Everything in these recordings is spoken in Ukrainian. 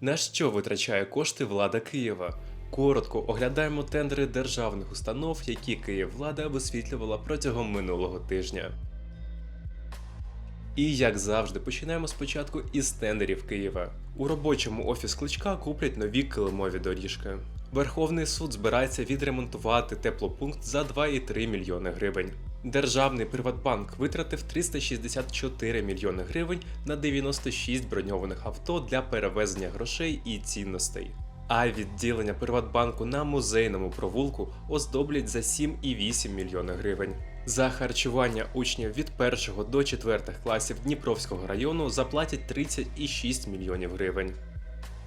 На що витрачає кошти влада Києва? Коротко оглядаємо тендери державних установ, які Київвлада висвітлювала протягом минулого тижня. І як завжди, починаємо спочатку із тендерів Києва. У робочому офіс кличка куплять нові килимові доріжки. Верховний суд збирається відремонтувати теплопункт за 2,3 мільйони гривень. Державний Приватбанк витратив 364 мільйони гривень на 96 броньованих авто для перевезення грошей і цінностей. А відділення Приватбанку на музейному провулку оздоблять за 7,8 мільйони гривень. За харчування учнів від 1 до 4 класів Дніпровського району заплатять 30,6 мільйонів гривень.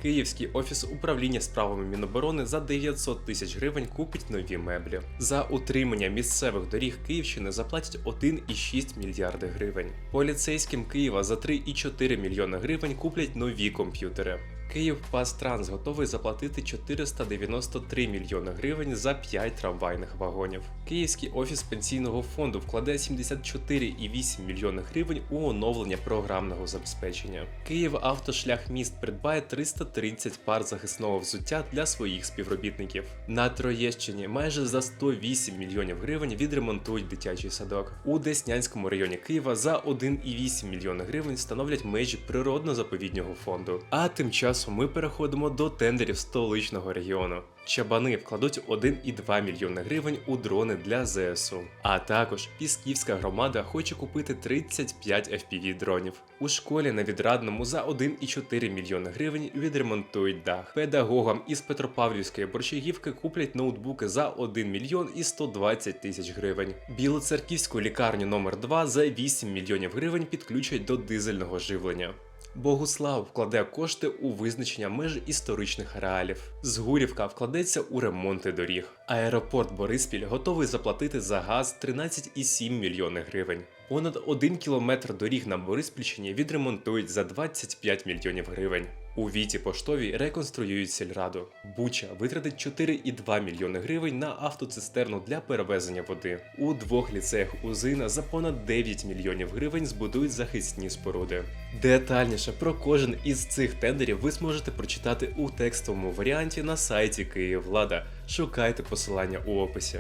Київський офіс управління справами Міноборони за 900 тисяч гривень купить нові меблі. За утримання місцевих доріг Київщини заплатять 1,6 мільярди гривень. Поліцейським Києва за 3,4 мільйони гривень куплять нові комп'ютери. Київ Пастранс готовий заплатити 493 мільйони гривень за 5 трамвайних вагонів. Київський офіс пенсійного фонду вкладе 74,8 мільйони гривень у оновлення програмного забезпечення. Київ автошлях міст придбає 330 пар захисного взуття для своїх співробітників. На Троєщині майже за 108 мільйонів гривень відремонтують дитячий садок. У Деснянському районі Києва за 1,8 мільйона гривень встановлять межі природно-заповіднього фонду. А тим часом ми переходимо до тендерів столичного регіону. Чабани вкладуть 1,2 мільйони гривень у дрони для ЗСУ. А також Пісківська громада хоче купити 35 FPV дронів. У школі на відрадному за 1,4 мільйони гривень відремонтують дах. Педагогам із Петропавлівської борщагівки куплять ноутбуки за 1 мільйон і 120 тисяч гривень. Білоцерківську лікарню номер 2 за 8 мільйонів гривень підключать до дизельного живлення. Богуслав вкладе кошти у визначення меж історичних реалів. Згурівка вкладеться у ремонти доріг. Аеропорт Бориспіль готовий заплатити за газ 13,7 мільйони гривень. Понад 1 кілометр доріг на Бориспільщині відремонтують за 25 мільйонів гривень. У Віті Поштовій реконструюють сільраду. Буча витратить 4,2 мільйони гривень на автоцистерну для перевезення води. У двох ліцеях Узина за понад 9 мільйонів гривень збудують захисні споруди. Детальніше про кожен із цих тендерів ви зможете прочитати у текстовому варіанті на сайті Київлада. Шукайте посилання у описі.